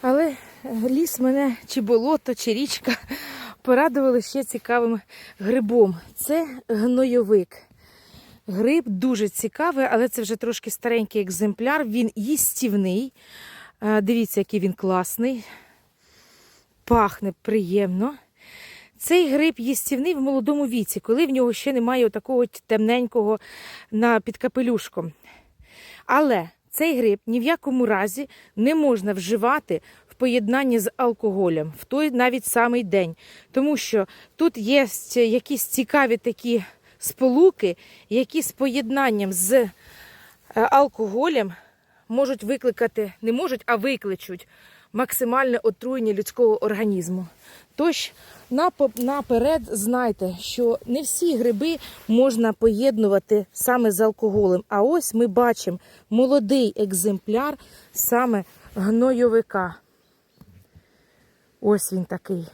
Але ліс мене, чи болото, чи річка порадували ще цікавим грибом. Це гнойовик. Гриб дуже цікавий, але це вже трошки старенький екземпляр. Він їстівний. Е, Дивіться, який він класний. Пахне приємно. Цей гриб їстівний в молодому віці, коли в нього ще немає такого темненького під капелюшком. Але цей гриб ні в якому разі не можна вживати в поєднанні з алкоголем в той навіть самий день. Тому що тут є якісь цікаві такі сполуки, які з поєднанням з е, алкоголем можуть викликати, не можуть, а викличуть максимальне отруєння людського організму. Тож наперед знайте, що не всі гриби можна поєднувати саме з алкоголем. А ось ми бачимо молодий екземпляр саме гнойовика. Ось він такий.